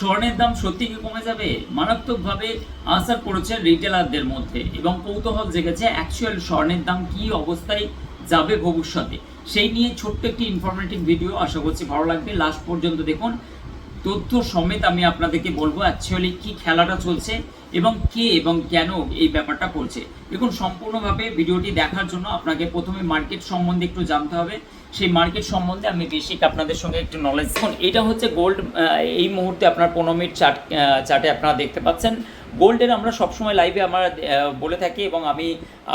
স্বর্ণের দাম সত্যি কি কমে যাবে? মারাত্মকভাবে আসার পড়েছে রিটেলারদের মধ্যে এবং কৌতূহল জেগেছে অ্যাকচুয়াল স্বর্ণের দাম কি অবস্থায় যাবে ভবিষ্যতে। সেই নিয়ে ছোট্ট একটি ইনফরমেটিভ ভিডিও আশা করছি ভালো লাগবে। লাস্ট পর্যন্ত দেখুন। তথ্য সমেত আমি আপনাদেরকে বলব অ্যাকচুয়ালি কি খেলাটা চলছে এবং কে এবং কেন এই ব্যাপারটা করছে। দেখুন, সম্পূর্ণভাবে ভিডিওটি দেখার জন্য আপনাকে প্রথমে মার্কেট সম্বন্ধে একটু জানতে হবে। সেই মার্কেট সম্বন্ধে আমি বেসিক আপনাদের সঙ্গে একটু নলেজ দেখুন, এটা হচ্ছে গোল্ড এই মুহূর্তে আপনার পনেরো মিনিট চার্ট চার্টে আপনারা দেখতে পাচ্ছেন। গোল্ডের আমরা সবসময় লাইভে আমরা বলে থাকি এবং আমি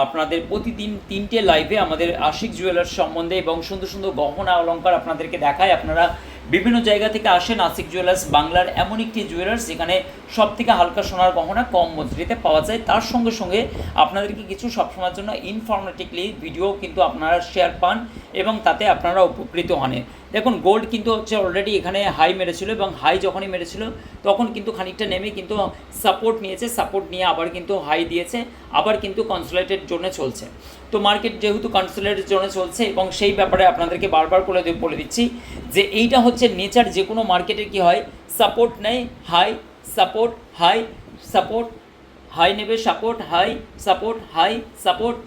আপনাদের প্রতিদিন তিনটে লাইভে আমাদের আশিক জুয়েলার্স সম্বন্ধে এবং সুন্দর সুন্দর গহনা অলংকার আপনাদেরকে দেখায় আপনারা বিভিন্ন জায়গা থেকে আসে নাসিক জুয়েলার্স বাংলার এমন একটি জুয়েলার্স যেখানে সব থেকে হালকা সোনার গহনা কম মজুরিতে পাওয়া যায়। তার সঙ্গে সঙ্গে আপনাদেরকে কিছু সবসময়ের জন্য ইনফরমেটিভলি ভিডিও কিন্তু আপনারা শেয়ার পান এবং তাতে আপনারা উপকৃত হন। দেখুন গোল্ড কিন্তু হচ্ছে অলরেডি এখানে হাই মেরেছিল এবং হাই যখনই মেরেছিল, তখন কিন্তু খানিকটা নেমে কিন্তু সাপোর্ট নিয়েছে সাপোর্ট নিয়ে আবার কিন্তু হাই দিয়েছে, আবার কিন্তু কনসুলেটেড জোনে চলছে। তো মার্কেট যেহেতু কনসুলেটেড জোনে চলছে এবং সেই ব্যাপারে আপনাদেরকে বারবার করে বলে দিচ্ছি যে এইটা হচ্ছে নেচার যে কোনো মার্কেটের কি হয় সাপোর্ট নেয় high support high support high নেবে support high support high support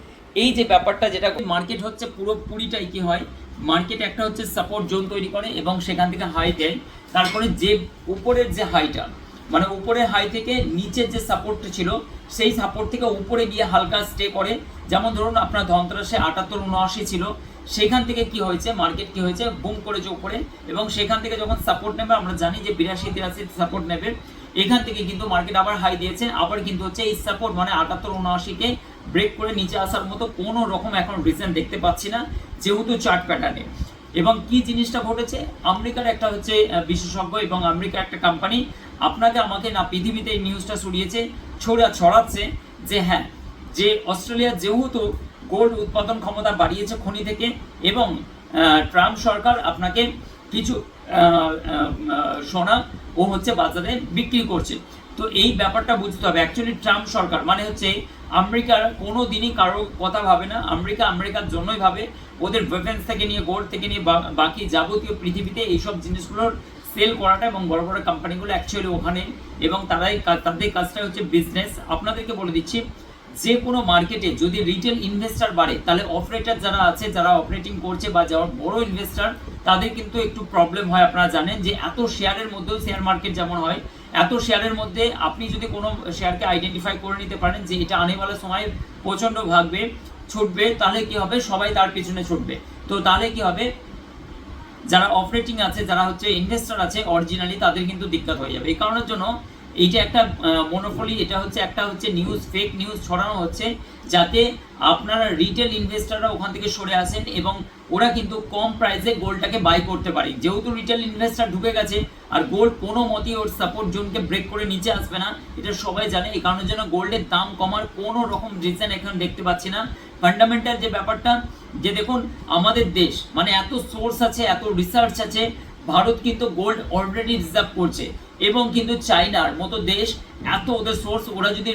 এই যে ব্যাপারটা যেটা মার্কেট হচ্ছে পুরোপুরিটাই কি হয় মার্কেট একটা হচ্ছে সাপোর্ট জোন তৈরি করে এবং সেখান থেকে হাই দেয়। তারপরে যে উপরের যে হাইটা মানে উপরের হাই থেকে নিচের যে সাপোর্টটা ছিল, সেই সাপোর্ট থেকে উপরে গিয়ে হালকা স্টে করে। যেমন ধরুন আপনার ধনতেরাসে আটাত্তর, উনআশি ছিল, সেখান থেকে কি হয়েছে মার্কেট কি হয়েছে বুম করেছে উপরে এবং সেখান থেকে যখন সাপোর্ট নেবে, আমরা জানি যে বিরাশি, তিরাশি সাপোর্ট নেবে। এখান থেকে কিন্তু মার্কেট আবার হাই দিয়েছে, আবার কিন্তু হচ্ছে এই সাপোর্ট মানে আটাত্তর, উনআশিকে ব্রেক করে নিচে আসার মতো কোনো রকম এখন রিজন দেখতে পাচ্ছি না, যেহেতু চার্ট প্যাটার্নে এবং কি জিনিসটা ঘটেছে? আমেরিকার একটা হচ্ছে বিশেষজ্ঞ এবং আমেরিকার একটা কোম্পানি আপনাকে আমাকে না পৃথিবীতে এই নিউজটা ছড়িয়েছে, ছড়া, ছড়াচ্ছে যে হ্যাঁ যে অস্ট্রেলিয়া যেহেতু গোল্ড উৎপাদন ক্ষমতা বাড়িয়েছে খনি থেকে এবং ট্রাম্প সরকার আপনাকে কিছু সোনা ও হচ্ছে বাজারে বিক্রি করছে। তো এই ব্যাপারটা বুঝতে হবে। অ্যাকচুয়ালি ট্রাম্প সরকার মানে হচ্ছে আমেরিকার কোনো দিনই কারও কথা ভাবে না। আমেরিকা আমেরিকার জন্যই ভাবে। ওদের ওয়েপেন্স থেকে নিয়ে গোল্ড থেকে নিয়ে বাকি যাবতীয় পৃথিবীতে এইসব জিনিসগুলোর সেল করাটা এবং বড় বড় কোম্পানিগুলো অ্যাকচুয়ালি ওখানে এবং তারাই তাদের কাজটা হচ্ছে বিজনেস আপনাদেরকে বলে দিচ্ছি, যে কোনো মার্কেটে যদি রিটেল ইনভেস্টার বাড়ে, তাহলে অপারেটর যারা আছে, যারা অপারেটিং করছে বা যারা বড় ইনভেস্টার তাদের কিন্তু একটু প্রবলেম হয়, আপনারা জানেন যে এত শেয়ারের মধ্যেও শেয়ার মার্কেট যেমন হয়, এত শেয়ারের মধ্যে আপনি যদি কোনো শেয়ারকে আইডেন্টিফাই করে নিতে পারেন যে এটা আনেওয়ালা সময় প্রচণ্ড ভাগবে, ছুটবে, তাহলে কি হবে? সবাই তার পিছনে ছুটবে। তো তাহলে কি হবে? যারা অপারেটিং আছে, যারা হচ্ছে ইনভেস্টর আছে অরিজিনালি তাদের কিন্তু দিক্কত হয়ে যাবে। এই কারণের জন্য এইটা একটা মনোফলি এটা হচ্ছে একটা হচ্ছে নিউজ ফেক নিউজ ছড়ানো হচ্ছে যাতে আপনারা রিটেল ইনভেস্টাররা ওখান থেকে সরে আসেন এবং ওরা কিন্তু কম প্রাইসে গোল্ডটাকে বাই করতে পারে। যেহেতু রিটেল ইনভেস্টর ঢুকে গেছে, আর গোল্ড কোনো মতেই ওর সাপোর্ট জোনকে ব্রেক করে নিচে আসবে না, এটা সবাই জানে, এই কারণের জন্য গোল্ডের দাম কমার কোনো রকম রিজন এখন দেখতে পাচ্ছি না। ফান্ডামেন্টাল যে ব্যাপারটা, যে দেখুন, আমাদের দেশ মানে এত সোর্স আছে, এত রিসার্চ আছে, ভারত কিন্তু গোল্ড অলরেডি রিজার্ভ করছে। এবং কিন্তু চাইনার মতো দেশ, এত ওদের সোর্স ওরা যদি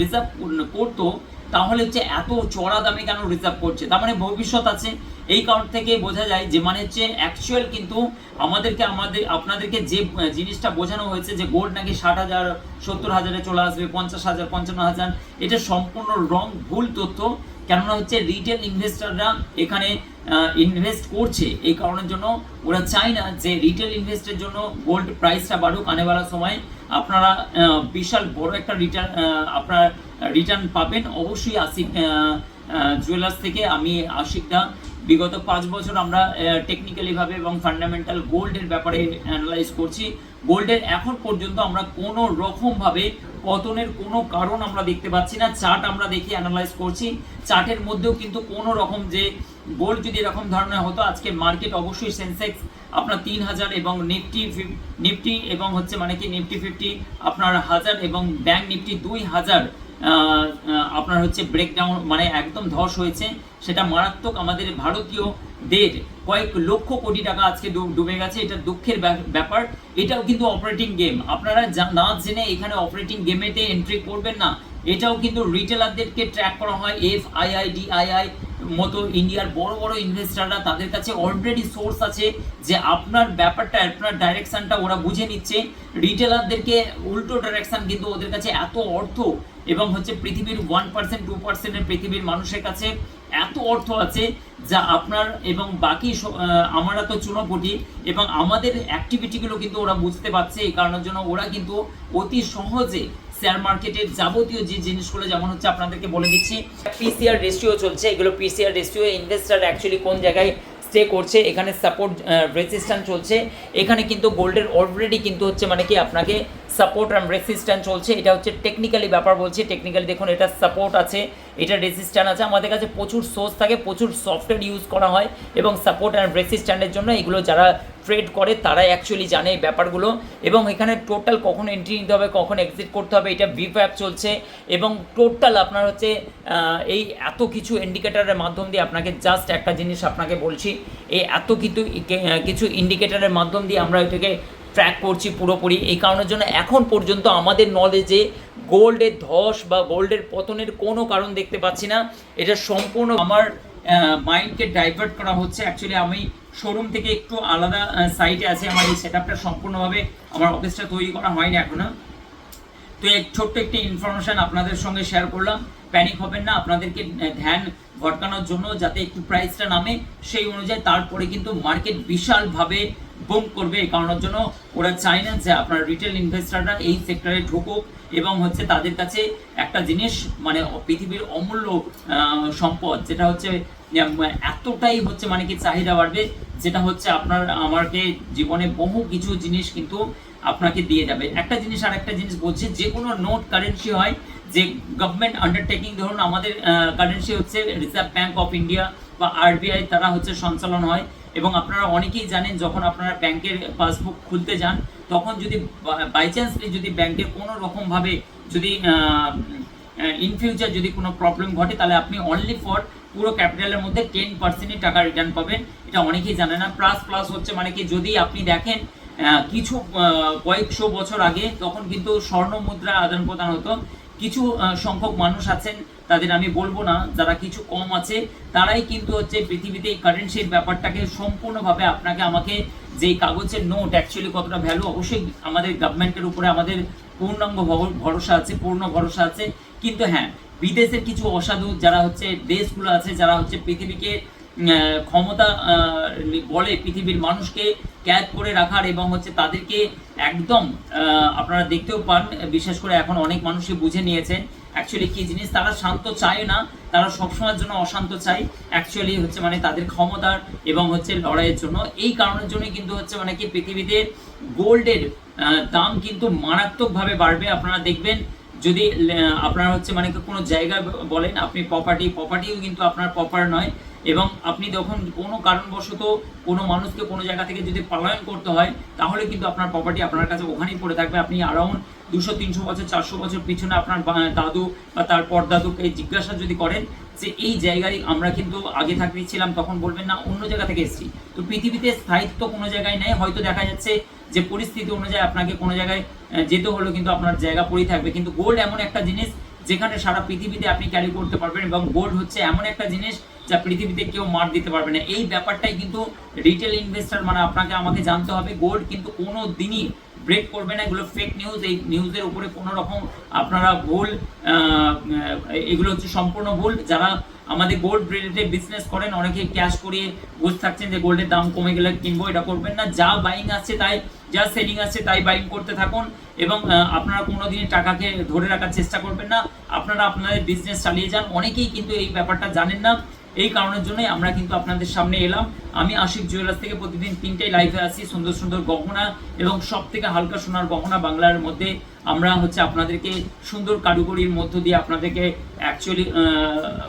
রিজার্ভ করতো, তাহলে হচ্ছে এত চড়া দামে কেন রিজার্ভ করছে? তার মানে ভবিষ্যৎ আছে। এই কারণ থেকে বোঝা যায় যে মানে হচ্ছে অ্যাকচুয়াল কিন্তু আমাদেরকে, আমাদের, আপনাদেরকে যে জিনিসটা বোঝানো হয়েছে যে গোল্ড নাকি ষাট হাজার, সত্তর হাজারে চলে আসবে, পঞ্চাশ হাজার, পঞ্চান্ন হাজার, এটা সম্পূর্ণ রং ভুল তথ্য। কেননা হচ্ছে রিটেল ইনভেস্টররা এখানে ইনভেস্ট করছে। এই কারণের জন্য ওরা চায় না যে রিটেল ইনভেস্টের জন্য গোল্ড প্রাইসটা বাড়ুক। আনে বেলার সময় আপনারা বিশাল বড় একটা রিটার্ন আপনার রিটার্ন পাবেন। অবশ্যই আশিক জুয়েলার্স থেকে আমি আশিকদা বিগত পাঁচ বছর আমরা টেকনিক্যালিভাবে এবং ফান্ডামেন্টাল গোল্ডের ব্যাপারে অ্যানালাইজ করছি। গোল্ডের এখন পর্যন্ত আমরা কোনো রকমভাবে পতনের কোনো কারণ আমরা দেখতে পাচ্ছি না। চার্ট আমরা দেখে অ্যানালাইজ করছি। চার্টের মধ্যেও কিন্তু কোনো রকম যে গোল্ড যদি এরকম ধরনের হতো, আজকে মার্কেট অবশ্যই সেন্সেক্স আপনার তিন হাজার এবং নিফটি নিফটি এবং হচ্ছে মানে কি নিফটি ফিফটি আপনার হাজার এবং ব্যাংক নিফটি দুই হাজার আপনার হচ্ছে ব্রেকডাউন মানে একদম ধস হয়েছে। সেটা মারাত্মক আমাদের ভারতীয় দেড় কয়েক লক্ষ কোটি টাকা আজকে ডুবে গেছে। এটা দুঃখের ব্যাপার। এটাও কিন্তু অপারেটিং গেম আপনারা না জেনে এখানে অপারেটিং গেমেতে এন্ট্রি করবেন না। এটাও কিন্তু রিটেলারদেরকে ট্র্যাক করা হয়। F I I D I I মতো ইন্ডিয়ার বড় বড় ইনভেস্টাররা তাদের কাছে অলরেডি সোর্স আছে যে আপনার ব্যাপারটা, আপনার ডাইরেকশনটা ওরা বুঝে নিচ্ছে। রিটেলারদেরকে উল্টো ডাইরেকশন কিন্তু ওদের কাছে এত অর্থ এবং হচ্ছে পৃথিবীর ওয়ান পার্সেন্ট টু পার্সেন্টের পৃথিবীর মানুষের কাছে এত অর্থ আছে যা আপনার এবং বাকি আমরা তো চুনোপটি এবং আমাদের অ্যাক্টিভিটিগুলো কিন্তু ওরা বুঝতে পারছে এই কারণের জন্য ওরা কিন্তু অতি সহজে শেয়ার মার্কেটের যাবতীয় যে জিনিসগুলো যেমন হচ্ছে আপনাদেরকে বলে দিচ্ছি পিসিআর রেশিও চলছে, এগুলো পিসিআর রেশিও ইনভেস্টার অ্যাকচুয়ালি কোন জায়গায় স্টে করছে, এখানে সাপোর্ট রেজিস্ট্যান্স চলছে, এখানে কিন্তু গোল্ডের অলরেডি কিন্তু হচ্ছে মানে কি আপনাকে সাপোর্ট অ্যান্ড রেজিস্ট্যান্স চলছে, এটা হচ্ছে টেকনিক্যালি ব্যাপার বলছি টেকনিক্যালি দেখুন এটা সাপোর্ট আছে, এটা রেসিস্ট্যান্ট আছে, আমাদের কাছে প্রচুর সোর্স থাকে, প্রচুর সফটওয়্যার ইউজ করা হয় এবং সাপোর্ট অ্যান্ড রেসিস্ট্যান্টের জন্য এগুলো যারা ট্রেড করে তারাই অ্যাকচুয়ালি জানে এই ব্যাপারগুলো এবং এখানে টোটাল কখন এন্ট্রি নিতে হবে, কখন এক্সিট করতে হবে, এটা ভিপ্যাপ চলছে এবং টোটাল আপনার হচ্ছে এই এত কিছু ইন্ডিকেটারের মাধ্যম দিয়ে আপনাকে জাস্ট একটা জিনিস আপনাকে বলছি, এই এত কিছু কিছু ইন্ডিকেটারের মাধ্যম দিয়ে আমরা এটাকে ট্র্যাক করছি পুরোপুরি। এই কারণের জন্য এখন পর্যন্ত আমাদের নলেজে গোল্ডের ধস বা গোল্ডের পতনের কোনো কারণ দেখতে পাচ্ছি না। এটা সম্পূর্ণ আমার মাইন্ডকে ডাইভার্ট করা হচ্ছে। অ্যাকচুয়ালি আমি শোরুম থেকে একটু আলাদা সাইটে আছে। আমার এই সেট আপটা সম্পূর্ণভাবে আমার অফিসটা তৈরি করা হয়নি এখনও। তো এক ছোট্ট একটি ইনফরমেশন আপনাদের সঙ্গে শেয়ার করলাম। প্যানিক হবেন না, আপনাদেরকে ধ্যান ভটকানোর জন্য যাতে একটু প্রাইসটা নামে, সেই অনুযায়ী তারপরে কিন্তু মার্কেট বিশালভাবে বুম করবে এই কারণের জন্য ওরা চায় না যে আপনার রিটেল ইনভেস্টাররা এই সেক্টরে ঢুকুক এবং হচ্ছে তাদের কাছে একটা জিনিস মানে পৃথিবীর অমূল্য সম্পদ, যেটা হচ্ছে এতটাই হচ্ছে মানে কি চাহিদা বাড়বে, যেটা হচ্ছে আপনার, আমাকে জীবনে বহু কিছু জিনিস কিন্তু আপনাকে দিয়ে যাবে। একটা জিনিস আর একটা জিনিস বলছে, যে কোনো নোট কারেন্সি হয়, যে গভর্নমেন্ট আন্ডারটেকিং ধরুন আমাদের কারেন্সি হচ্ছে রিজার্ভ ব্যাঙ্ক অফ ইন্ডিয়া বা আরবিআই তারা হচ্ছে সঞ্চালন হয়। এবং আপনারা অনেকেই জানেন যখন আপনারা ব্যাংকের পাসবুক খুলতে যান, তখন যদি বাই চান্সলি যদি ব্যাংকের কোনো রকমভাবে যদি ইন ফিউচার যদি কোনো প্রবলেম ঘটে, তাহলে আপনি অনলি ফর পুরো ক্যাপিটালের মধ্যে টেন পার্সেন্টই টাকা রিটার্ন পাবেন। এটা অনেকেই জানে না। প্লাস প্লাস হচ্ছে মানে কি, যদি আপনি দেখেন কিছু কয়েকশো বছর আগে তখন কিন্তু স্বর্ণ মুদ্রা আদান প্রদান হতো। কিছু সংখ্যক মানুষ আছেন, তাদের আমি বলব না, যারা কিছু কম আছে, তারাই কিন্তু হচ্ছে পৃথিবীতে এই কারেন্সির ব্যাপারটাকে সম্পূর্ণভাবে আপনাকে আমাকে যে কাগজের নোট অ্যাকচুয়ালি কতটা ভ্যালু অবশ্যই আমাদের গভর্নমেন্টের উপরে আমাদের পূর্ণাঙ্গ ভরসা আছে, পূর্ণ ভরসা আছে। কিন্তু হ্যাঁ বিদেশের কিছু অসাধু, যারা হচ্ছে দেশগুলো আছে, যারা হচ্ছে পৃথিবীকে ক্ষমতা বলে পৃথিবীর মানুষকে ক্যাদ করে রাখার এবং হচ্ছে তাদেরকে একদম আপনারা দেখতেও পান, বিশেষ করে এখন অনেক মানুষই বুঝে নিয়েছেন অ্যাকচুয়ালি কি জিনিস, তারা শান্ত চায় না, তারা সবসময়ের জন্য অশান্ত চায় অ্যাকচুয়ালি হচ্ছে মানে তাদের ক্ষমতার এবং হচ্ছে লড়াইয়ের জন্য। এই কারণের জন্যই কিন্তু হচ্ছে মানে কি পৃথিবীতে গোল্ডের দাম কিন্তু মারাত্মকভাবে বাড়বে, আপনারা দেখবেন, যদি আপনার হচ্ছে মানে কোনো জায়গা বলেন, আপনি প্রপার্টি প্রপার্টিও কিন্তু আপনার প্রপার নয় এবং আপনি যখন কোনো কারণবশত কোনো মানুষকে কোনো জায়গা থেকে যদি পলায়ন করতে হয়, তাহলে কিন্তু আপনার প্রপার্টি আপনার কাছে ওখানেই পড়ে থাকবে। আপনি অ্যারাউন্ড দুশো, তিনশো বছর, চারশো বছর পিছনে আপনার দাদু বা তার পরদাদুকে জিজ্ঞাসা যদি করেন যে এই জায়গায় আমরা কিন্তু আগে থাকতে ছিলাম তখন বলবেন, না, অন্য জায়গা থেকে এসেছি। তো পৃথিবীতে স্থায়িত্ব কোনো জায়গায় নেই। হয়তো দেখা যাচ্ছে যে পরিস্থিতি অনুযায়ী আপনাকে কোনো জায়গায় যেতে হলো কিন্তু আপনার জায়গা পড়েই থাকবে। কিন্তু গোল্ড এমন একটা জিনিস যেখানে সারা পৃথিবীতে আপনি ক্যারি করতে পারবেন এবং গোল্ড হচ্ছে এমন একটা জিনিস যা পৃথিবীতে কেউ মার দিতে পারবে না। এই ব্যাপারটাই কিন্তু রিটেল ইনভেস্টর মানে আপনাকে আমাকে জানতে হবে। গোল্ড কিন্তু কোনো দিনই ব্রেক করবে না। এগুলো ফেক নিউজ এই নিউজের উপরে কোনো রকম আপনারা ভুল এগুলো হচ্ছে সম্পূর্ণ ভুল। যারা আমাদের গোল্ড রিলেটেড বিজনেস করেন, অনেকে ক্যাশ করিয়ে বসে থাকছেন যে গোল্ডের দাম কমে গেলে কিনবো, এটা করবেন না। যা বাইং আছে তাই, যা সেলিং আছে তাই বাইং করতে থাকুন। এবং আপনারা কোনো দিন টাকাকে ধরে রাখার চেষ্টা করবেন না। আপনারা আপনাদের বিজনেস চালিয়ে যান। অনেকেই কিন্তু এই ব্যাপারটা জানেন না। এই কারণের জন্যই আমরা কিন্তু আপনাদের সামনে এলাম। আমি আশিক জুয়েলার্স থেকে প্রতিদিন তিনটে লাইভে আসি সুন্দর সুন্দর গহনা এবং সব থেকে হালকা সোনার গহনা বাংলার মধ্যে আমরা হচ্ছে আপনাদেরকে সুন্দর কারিগরির মধ্য দিয়ে আপনাদেরকে অ্যাকচুয়ালি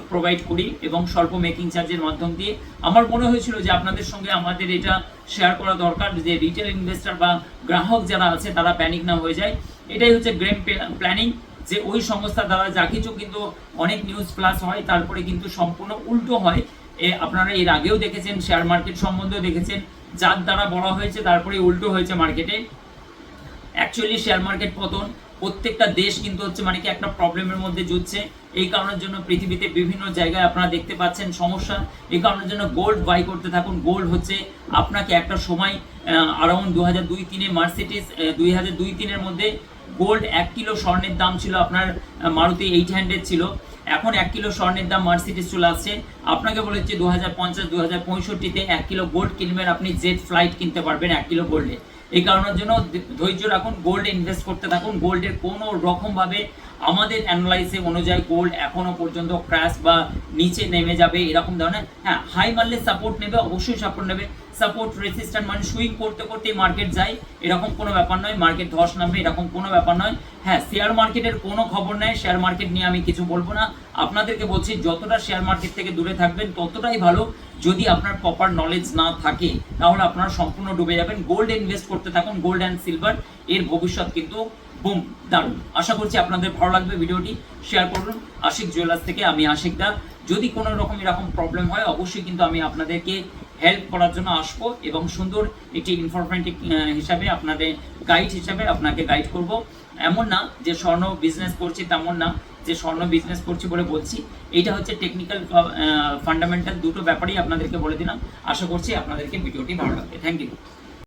প্রোভাইড করি এবং স্বল্প মেকিং চার্জের মাধ্যম দিয়ে। আমার মনে হয়েছিল যে আপনাদের সঙ্গে আমাদের এটা শেয়ার করা দরকার যে রিটেল ইনভেস্টর বা গ্রাহক যারা আছে, তারা প্যানিক না হয়ে যায়। এটাই হচ্ছে গ্রেম প্ল্যানিং যে ওই সংস্থা দ্বারা যা কিছু কিন্তু অনেক নিউজ প্লাস হয়, তারপরে কিন্তু সম্পূর্ণ উল্টো হয়। এ, আপনারা এর আগেও দেখেছেন শেয়ার মার্কেট সম্বন্ধেও দেখেছেন, যার দ্বারা বলা হয়েছে তারপরে উল্টো হয়েছে মার্কেটে অ্যাকচুয়ালি শেয়ার মার্কেট পতন, প্রত্যেকটা দেশ কিন্তু হচ্ছে মানে কি একটা প্রবলেমের মধ্যে যুঝছে এই কারণের জন্য পৃথিবীতে বিভিন্ন জায়গায় আপনারা দেখতে পাচ্ছেন সমস্যা। এই কারণের জন্য গোল্ড বাই করতে থাকুন। গোল্ড হচ্ছে আপনাকে একটা সময় আরাউন্ড দু হাজার দুই তিনে মার্সিডিস দুই হাজার দুই তিনের মধ্যে গোল্ড এক কিলো স্বর্ণের দাম ছিল আপনার মারুতি এইট হান্ড্রেড ছিল। এখন এক কিলো স্বর্ণের দাম মার্সিডিস চলে আসছে। আপনাকে বলেছে দু হাজার পঞ্চাশ দু হাজার পঁয়ষট্টিতে এক কিলো গোল্ড কিনবেন, আপনি জেট ফ্লাইট কিনতে পারবেন এক কিলো গোল্ডে এই কারণের জন্য ধৈর্য রাখুন গোল্ডে ইনভেস্ট করতে থাকুন। গোল্ডের কোনো রকমভাবে আমাদের অ্যানালাইসে অনুযায়ী গোল্ড এখনও পর্যন্ত ক্র্যাশ বা নিচে নেমে যাবে, এরকম ধরনের। হ্যাঁ হাই মারলে সাপোর্ট নেবে, অবশ্যই সাপোর্ট নেবে। সাপোর্ট রেসিস্ট্যান্ট মানে সুইং করতে করতে মার্কেট যায়, এরকম কোনো ব্যাপার নয়। মার্কেট ধস নামবে, এরকম কোনো ব্যাপার নয়। হ্যাঁ শেয়ার মার্কেটের কোনো খবর নেই শেয়ার মার্কেট নিয়ে আমি কিছু বলব না। আপনাদেরকে বলছি, যতটা শেয়ার মার্কেট থেকে দূরে থাকবেন, ততটাই ভালো। যদি আপনার প্রপার নলেজ না থাকে, তাহলে আপনারা সম্পূর্ণ ডুবে যাবেন। গোল্ড ইনভেস্ট করতে থাকুন গোল্ড অ্যান্ড সিলভার এর ভবিষ্যৎ কিন্তু বুম, দারুণ। আশা করছি আপনাদের ভালো লাগবে ভিডিওটি। শেয়ার করুন। আশিক জুয়েলার্স থেকে আমি আশিক দা। যদি কোনো রকম এরকম প্রবলেম হয়, অবশ্যই কিন্তু আমি আপনাদেরকে হেল্প করার জন্য আসব এবং সুন্দর একটি ইনফরমেটিভ হিসাবে আপনাদের গাইড হিসাবে আপনাকে গাইড করব। এমন না যে স্বর্ণ বিজনেস করছি, তেমন না যে স্বর্ণ বিজনেস করছি বলে বলছি। এইটা হচ্ছে টেকনিক্যাল ফান্ডামেন্টাল দুটো ব্যাপারেই আপনাদেরকে বলে দিলাম। আশা করছি আপনাদেরকে ভিডিওটি ভালো লাগবে। Thank you